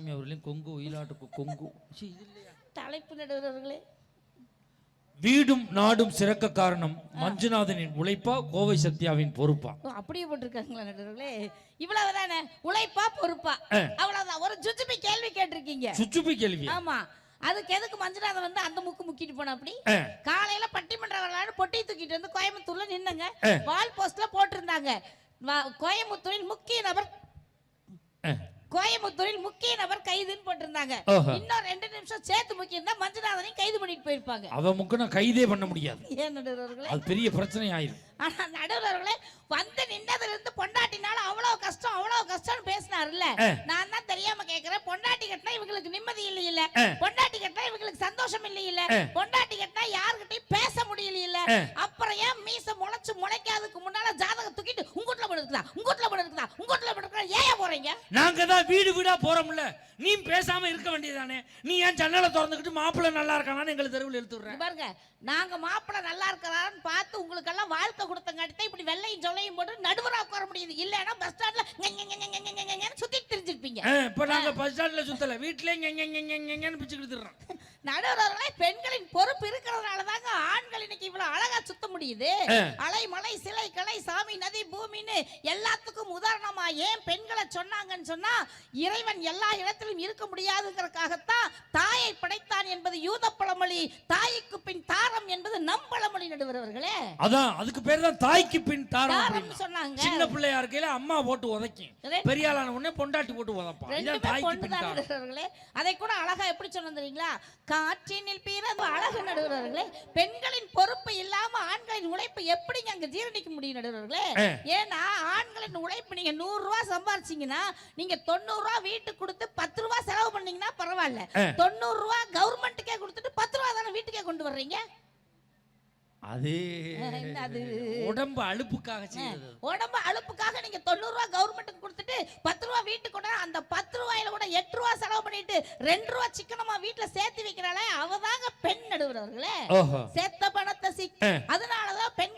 சிவகாமி அவர்களையும் கொங்கு ஒயிலாட்டுக்கு கொங்கு. சி, இது இல்லையா? தலைப்பு நடுவர்களே. வீடும் நாடும் சிறக்க காரணம் மஞ்சுநாதனின் உழைப்பா கோவை சத்யாவின் பொறுப்பா? ஓ அப்படியே போட்டிருக்காங்களா நடுவர்களே? இவ்வளவுதானே? உழைப்பா பொறுப்பா? அவ்வளவுதான். ஒரு ஜுஜுபி கேள்வி கேட்டிருக்கீங்க. சுச்சுப்பி கேள்வி. ஆமா. அதுக்கு எதுக்கு மஞ்சுநாதன் வந்து அந்த முக்கு முக்கிட்டு போன அப்படி? ஆ. காலையில பட்டிமன்ற வரலாறு பொட்டி தூக்கிட்டு வந்து கோயம்புத்தூர்ல நின்னுங்க. வால் போஸ்ட்ல போட்டிருந்தாங்க. வா- கோயம்புத்தூரில் முக்கிய நபர். ஆ. கோயம்புத்தூரில் முக்கிய நபர் கைதுன்னு போட்டிருந்தாங்க. இன்னும் ரெண்டு நிமிஷம் சேர்த்து முக்கியம் தான் மஞ்சுநாதனையும் கைது பண்ணிட்டு போயிருப்பாங்க. அவ முக்கனா கைதே பண்ண முடியாது. ஏன் நடுவர்களே? அது பெரிய பிரச்சனை ஆயிரும் ஆனா நடுவர்களே வந்து நின்னதுல இருந்து பொண்டாட்டினால அவ்வளவு கஷ்டம் அவ்வளவு கஷ்டம்னு பேசினாருல்ல. நான் தான் தெரியாம கேக்குறேன். பொண்டாட்டி கட்டினா இவங்களுக்கு நிம்மதி இல்லை இல்ல பொண்டாட்டி கட்டினா இவங்களுக்கு சந்தோஷம் இல்லை இல்ல பொண்டாட்டி கட்டினா யாருகிட்டயும் பேச முடியல இல்ல அப்புறம் ஏன் மீச முளைச்சு முளைக்காததுக்கு முன்னால ஜாதகம் தூக்கிட்டு உங்கூட்ல படுக்குதா உங்கூட்ல போறீங்க நாங்க தான் வீடு வீடா போறோம்ல நீ பேசாம இருக்க வேண்டியதானே நீ ஏன் ஜன்னலை திறந்துக்கிட்டு மாப்பிள்ளை நல்லா இருக்கானான்னு எங்களை தெருவில் இங்க எடுத்துடுறேன் பாருங்க நாங்க மாப்பிள்ளை நல்லா இருக்கிறான்னு பார்த்து உங்களுக்கு எல்லாம் வாழ்க்கை கொடுத்தங்காட்டி இப்படி வெள்ளையும் சொல்லையும் போட்டு நடுவரா உட்கார முடியுது இல்லைன்னா பஸ் ஸ்டாண்ட்ல சுத்திட்டு தெரிஞ்சிருப்பீங்க இப்ப நாங்க பஸ் ஸ்டாண்ட்ல சுத்தல. வீட்லயே ங்கன்னு பிச்சுக்கிட்டு திரிறோம். நடுவர்களே பெண்களின் பொறுப்பு இருக்கிறதுனால தாங்க ஆண்கள் இன்னைக்கு இவ்வளவு அழகா சுத்த முடியுது. அலை மலை சிலை கலை சாமி நதி பூமின்னு எல்லாத்துக்கும் உதாரணமா ஏன் பெண்களை சொன்னாங்கன்னு சொன்னா இறைவன் எல்லா இடத்திலும் இருக்க முடியாதுங்கிறதுக்காகத்தான் தாயை படைத்தான் என்பது யூத பழமொழி தாய்க்கு பின் தாரம் என்பது நம் பழமொழி நடுவர்களே. அதான் அதுக்கு பேர் தான் தாய்க்கு பின் தாரம். சொன்னாங்க. சின்ன பிள்ளையா இருக்கையில அம்மா போட்டு உதைக்கும். ரெண்டு- பெரிய ஆளான உடனே பொண்டாட்டி போட்டு நடுவர்களே அதை கூட அழகா எப்படி சொன்ன தெரியுங்களா? காற்றினில் பிறந்து அழகு நடுவர்களே பெண்களின் பொறுப்பு இல்லாம ஆண்களின் உழைப்பு எப்படிங்க அங்க ஜீரணிக்க முடியும் நடுவர்களே ஏன்னா ஆண்களின் உழைப்பு நீங்க நூறு ரூபாய் சம்பாரிச்சீங்கன்னா நீங்க தொண்ணூறு ரூபாய் வீட்டுக்கு கொடுத்து பத்து ரூபாய் செலவு பண்ணீங்கன்னா பரவாயில்ல. தொண்ணூறு ரூபாய் கவர்மெண்ட்டுக்கே கொடுத்துட்டு பத்து ரூபாய் தானே வீட்டுக்கே கொண்டு வர்றீங்க? அது? உடம்பு அலுப்புக்காக செய்யறது உடம்பு அலுப்புக்காக நீங்க தொண்ணூறு ரூபாய் கவர்மெண்ட்டுக்கு கொடுத்துட்டு பத்து ரூபாய் வீட்டுக்கு கொண்டு அந்த பத்து ரூபாயில கூட எட்டு ரூபாய் செலவு பண்ணிட்டு ரெண்டு ரூபாய் சிக்கனமா வீட்டுல சேர்த்து வைக்கிறாளே அவதாங்க பெண் நடுவர்களே ஓஹோ. செத்த பணத்தை சிக் அதனாலதான் பெண்களுக்கு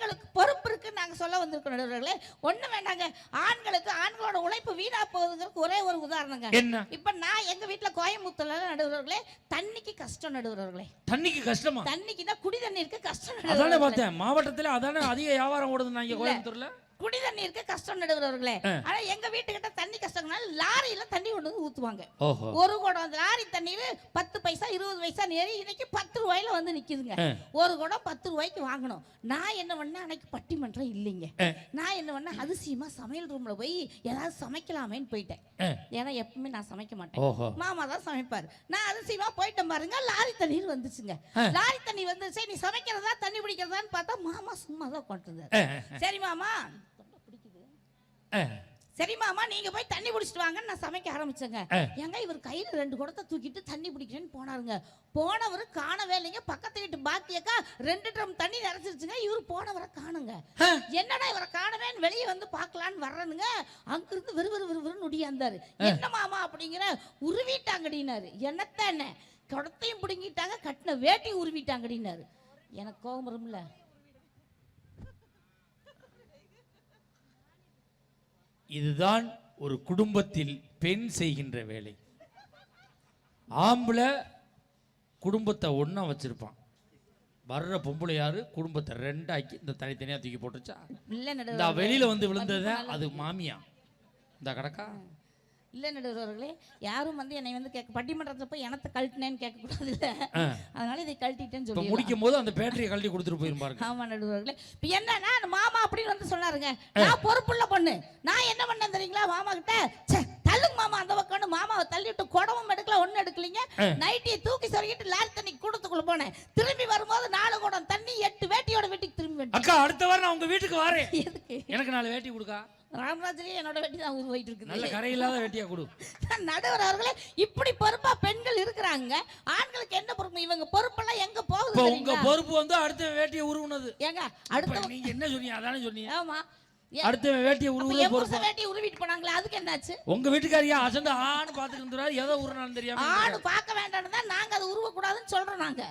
பொறுப்பு இருக்குன்னு நாங்க சொல்ல வந்திருக்கோம் நடுவர்களே. ஒண்ணு வேண்டாங்க. ஆண்களுக்கு ஆண்களோட உழைப்பு வீணா போகுதுங்கிறதுக்கு ஒரே ஒரு உதாரணங்க. என்ன? இப்ப நான் எங்க வீட்டுல கோயம்புத்தூர்ல நடுவர்களே தண்ணிக்கு கஷ்டம் நடுவர்களே. தண்ணிக்கு கஷ்டமா? தண்ணிக்குன்னா குடி தண்ணீருக்கு கஷ்டம் அதானே பார்த்தேன். மாவட்டத்துல அதானே அதிக வியாபாரம் ஓடுது இங்க கோயம்புத்தூர்ல? குடி தண்ணீருக்கு கஷ்டம் நடுவர்களே ஆனா எங்க வீட்டுக்கிட்ட தண்ணி கஷ்டம்னால லாரியில தண்ணி கொண்டு வந்து ஊத்துவாங்க. ஒரு குடம் லாரி தண்ணீர் பத்து பைசா இருபது பைசா நேரி இன்னைக்கு பத்து ரூபாயில வந்து நிக்குதுங்க. ஒரு குடம் பத்து ரூபாய்க்கு வாங்கணும். நான் என்ன பண்ணேன்? அன்னைக்கு பட்டிமன்றம் இல்லைங்க. நான் என்ன பண்ணேன்? அதிசயமா சமையல் ரூம்ல போய் ஏதாவது சமைக்கலாமேன்னு போயிட்டேன். ஏன்னா எப்பவுமே நான் சமைக்க மாட்டேன். மாமா தான் சமைப்பாரு. நான் அதிசயமா போயிட்டேன் பாருங்க லாரி தண்ணீர் வந்துச்சுங்க. லாரி தண்ணி வந்து சரி நீ சமைக்கிறதா தண்ணி பிடிக்கிறதான்னு பார்த்தா மாமா சும்மா தான் கொண்டு சரி மாமா. சரி மாமா நீங்க போய் தண்ணி பிடிச்சிட்டு வாங்கன்னு நான் சமைக்க ஆரம்பிச்சேங்க. ஏங்க இவர் கையில ரெண்டு குடத்தை தூக்கிட்டு தண்ணி பிடிக்கிறேன்னு போனாருங்க. போனவர் காணவே இல்லைங்க. பக்கத்து வீட்டு பாக்கியக்கா ரெண்டு ட்ரம் தண்ணி நிறைச்சிருச்சுங்க இவர் போனவரை காணுங்க. என்னடா இவரை காணவேன்னு வெளியே வந்து பார்க்கலான்னு வர்றனுங்க. அங்கிருந்து வெறு வெறு வெறு வெறு நொடியாந்தாரு. என்ன மாமா அப்படிங்கிற? உருவிட்டாங்கடினாரு. என்னத்தானே குடத்தையும் பிடுங்கிட்டாங்க கட்டின வேட்டையும் உருவிட்டாங்கடினாரு. எனக்கு கோபம் வரும்ல. இதுதான் ஒரு குடும்பத்தில் பெண் செய்கின்ற வேலை. ஆம்பளை குடும்பத்தை ஒண்ணா வச்சிருப்பான். வர்ற பொம்பளை யாரு? குடும்பத்தை ரெண்டாக்கி இந்த தனித்தனியா தூக்கி போட்டுச்சா இந்த வெளியில வந்து விழுந்தது அது மாமியா இந்த கடக்கா? இல்ல நடுவர்களே யாரும் வந்து என்னை வந்து கேட்க பட்டிமன்றத்துல போய் எனத்தை கழட்டினேன்னு கேட்க கூடாது இல்ல அதனால இதை கழட்டிட்டேன்னு சொல்லி முடிக்கும் போது அந்த பேட்டரியை கழட்டி கொடுத்துட்டு போயிருப்பாருங்க ஆமா நடுவர்களே. இப்ப என்னன்னா மாமா அப்படின்னு வந்து சொன்னாருங்க. நான் பொறுப்புள்ள பொண்ணு. நான் என்ன பண்ணேன் தெரியுங்களா மாமா கிட்ட? தள்ளுங்க மாமா அந்த பக்கம்னு மாமாவை தள்ளி விட்டு குடமும் எடுக்கல ஒண்ணும் எடுக்கலீங்க. நைட்டியை தூக்கி சொருகிட்டு லாரி தண்ணி கூடத்துக்குள்ள போனேன். திரும்பி வரும்போது நாலு குடம் தண்ணி எட்டு வேட்டியோட வந்துட்டேன் அக்கா அடுத்த வாரம் நான் உங்க வீட்டுக்கு வரேன். எதுக்கு? எனக்கு நாலு வேட்டி கொடுக்கா. ராமராஜ்லயே என்னோட வேட்டி தான் உருவாயிட்டு இருக்குது. நல்ல கரையில்லாத வேட்டியா கொடு. நடுவர் அவர்களே இப்படி பொறுப்பா பெண்கள் இருக்கிறாங்க. ஆண்களுக்கு என்ன பொறுப்பு? இவங்க பொறுப்பெல்லாம் எங்க போகுது உங்க? பொறுப்பு வந்து அடுத்த வேட்டியை உருவுனது. ஏங்க அடுத்த நீங்க என்ன சொன்னீங்க? அதானே சொன்னீங்க. ஆமா. அடுத்த வேட்டியை வேட்டி உருவிட்டு போனாங்களே அதுக்கு என்னாச்சு? உங்க வீட்டுக்காரியா அசந்து பாத்துட்டு இருந்தாரு எதை உருனாலும் தெரியாம ஆணு பார்க்க வேண்டாம்னு தான் நாங்க அதை உருவ கூடாதுன்னு சொல்றோம் நாங்க.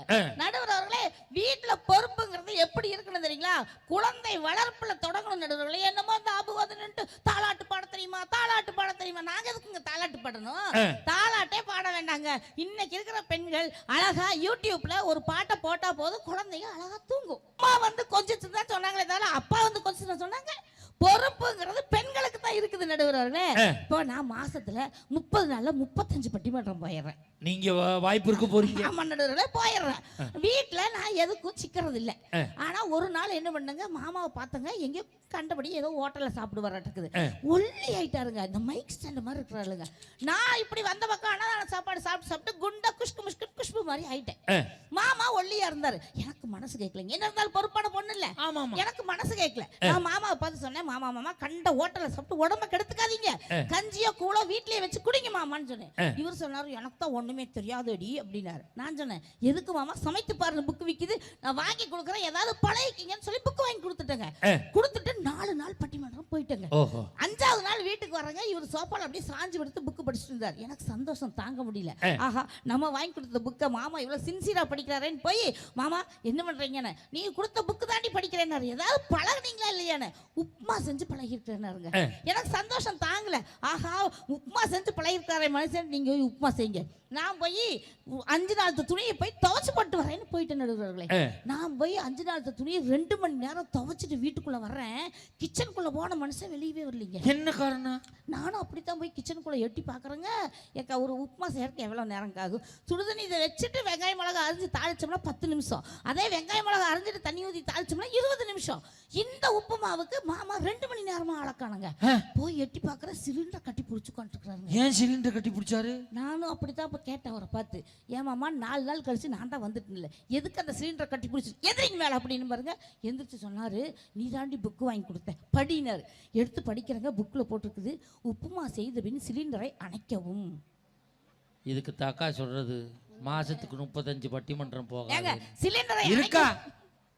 நடுவர் அவர்களே வீட்டுல பொறுப்புங்கிறது எப்படி இருக்கணும் தெரியுங்களா? குழந்தை வளர்ப்புல தொடங்கணும் நடுவர்களே என்னமோ அந்த ஆபுவாதன்ட்டு தாலாட்டு பாட தெரியுமா? தாலாட்டு பாட தெரியுமா? நாங்க எதுக்குங்க தாலாட்டு பாடணும்? தாலாட்டே மாட்டாங்க இன்னைக்கு இருக்கிற பெண்கள் அழகா யூடியூப்ல ஒரு பாட்டை போட்டா போதும் குழந்தைங்க அழகா தூங்கும். அம்மா வந்து கொஞ்சம் தான் சொன்னாங்களே தவிர அப்பா வந்து கொஞ்சம் சொன்னாங்க. பொறுப்புங்கிறது பெண்களுக்கு தான் இருக்குது நடுவர்களே இப்போ நான் மாசத்துல முப்பது நாள்ல முப்பத்தஞ்சு பட்டிமன்றம் போயிடுறேன். நீங்க வா- வாய்ப்பு இருக்க போறீங்க. ஆமா நடுவர்களே போயிடுறேன். வீட்டுல நான் எதுக்கும் சிக்கிறது இல்ல. ஆனா ஒரு நாள் என்ன பண்ணுங்க மாமாவை பார்த்தங்க எங்கேயோ கண்டபடி ஏதோ ஹோட்டல்ல சாப்பிடு வரட்டுக்குது ஒல்லி ஆயிட்டாருங்க. இந்த மைக் ஸ்டாண்ட் மாதிரி இருக்கிறாளுங்க. நான் இப்படி வந்த பக்கம் அன்னதான சாப்பாடு சாப்பிட்டு சாப்பிட்டு குண்டா குஷ்கு முஷ்கு குஷ்பு மாதிரி ஆயிட்டேன். மாமா ஒல்லியா இருந்தாரு. எனக்கு மனசு கேட்கலங்க என்ன இருந்தாலும் பொறுப்பான பொண்ணு இல்ல எனக்கு மனசு கேட்கல நான் மாமாவை பார்த்து சொன்னேன் மாமா மாமா கண்ட ஹோட்டல்ல சாப்பிட்டு உடம்ப கெடுத்துக்காதீங்க. கஞ்சியோ கூழோ வீட்லயே வச்சு குடிங்க மாமான்னு சொன்னேன். இவர் சொன்னாரு எனக்கு தான் ஒண்ணுமே தெரியாதடி அப்படின்னாரு. நான் சொன்னேன் எதுக்கு மாமா? சமைத்து பாருங்க புக் விக்குது. நான் வாங்கி கொடுக்குறேன். ஏதாவது பழகிக்கிங்கன்னு சொல்லி புக் வாங்கி கொடுத்துட்டேங்க. கொடுத்துட்டு நாலு நாள் பட்டிமன்றம் போயிட்டேங்க. அஞ்சாவது நாள் வீட்டுக்கு வரங்க இவர் சோப்பால அப்படியே சாஞ்சு படுத்து புக் படிச்சுட்டு இருந்தார். எனக்கு சந்தோஷம் தாங்க முடியல. ஆஹா நம்ம வாங்கி கொடுத்த புக்கை மாமா இவ்வளவு சின்சியரா படிக்கிறாரேன்னு போய் மாமா என்ன பண்றீங்கன்னு? நீ கொடுத்த புக்கு தாண்டி படிக்கிறேன்னாரு. ஏதாவது பழகுனீங்களா இல்லையான்னு? உப்புமா செஞ்சு பழகிருக்கிறேன்னாருங்க எனக்கு சந்தோஷம் தாங்கல. ஆஹா உப்புமா செஞ்சு பழகிருக்காரே மனுஷன் நீங்க போய் உப்புமா செய்யுங்க. நான் போய் அஞ்சு நாள் துணியை போய் துவைச்சு போட்டு வரேன்னு போயிட்டு நடுவர்களே. நான் போய் அஞ்சு நாள் துணியை ரெண்டு மணி நேரம் துவைச்சிட்டு வீட்டுக்குள்ள வர்றேன். கிச்சனுக்குள்ள போன மனுஷன் வெளியவே வரலீங்க. என்ன காரணம்? நானும் அப்படித்தான் போய் கிச்சனுக்குள்ள எட்டி பார்க்குறேங்க ஏக்கா ஒரு உப்புமா செய்யறதுக்கு எவ்வளோ நேரம் ஆகும் சுடுதண்ணி இதை வச்சுட்டு வெங்காய மிளகா அரிஞ்சு தாளிச்சோம்னா பத்து நிமிஷம். அதே வெங்காய மிளகா அரிஞ்சிட்டு தண்ணி ஊற்றி தாளிச்சோம்னா இருபது நிமிஷம். இந்த உப்புமாவுக்கு மாமா ரெண்டு மணி நேரமா அளக்கானுங்க போய் எட்டி பார்க்குற சிலிண்டர் கட்டி பிடிச்சி கொண்டிருக்கிறாருங்க ஏன் சிலிண்டர் கட்டி பிடிச்சாரு? நானும் அப்படித்தான் கேட்டேன் அவரை பார்த்து. ஏமாம்மா நாலு நாள் கழிச்சு நான் தான் வந்துட்டு இல்லை. எதுக்கு அந்த சிலிண்டரை கட்டி பிடிச்சி எதிரிங்க மேலே அப்படின்னு பாருங்க. எந்திரிச்சு சொன்னாரு நீ தாண்டி புக்கு வாங்கி கொடுத்த படினார். எடுத்து படிக்கிறங்க புக்கில் போட்டிருக்குது. உப்புமா செய்த பின் சிலிண்டரை அணைக்கவும். இதுக்கு தாக்கா சொல்றது மாசத்துக்கு முப்பத்தஞ்சு பட்டிமன்றம் போகாது. சிலிண்டரை இருக்கா?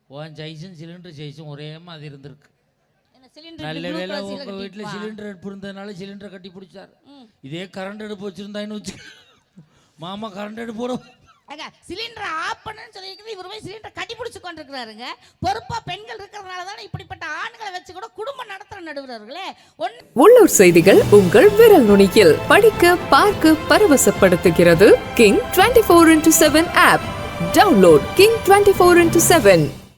உன் சைஸும் சிலிண்டர் சைஸும் ஒரே மாதிரி இருந்திருக்கு. நல்ல வேளை உங்க வீட்டுல சிலிண்டர் அடுப்பு இருந்ததுனால சிலிண்டர் கட்டி பிடிச்சாரு. இதே கரண்ட் அடுப்பு வச்சிருந்தாயின்னு வச்சு மாமா கரண்ட் அடுப்போட ஏங்க சிலிண்டரை ஆஃப் பண்ணுன்னு சொல்லியிருக்கிறது இவர் போய் சிலிண்டரை கட்டி பிடிச்சி கொண்டிருக்கிறாருங்க பொறுப்பா பெண்கள் இருக்கிறதுனால தானே இப்படிப்பட்ட ஆண்களை வச்சு கூட குடும்பம் நடத்துற நடுவர்களே ஒன்று உள்ளூர் செய்திகள் உங்கள் விரல் நுனியில். படிக்க பார்க்க பரவசப்படுத்துகிறது king twenty four into seven app download king twenty four into seven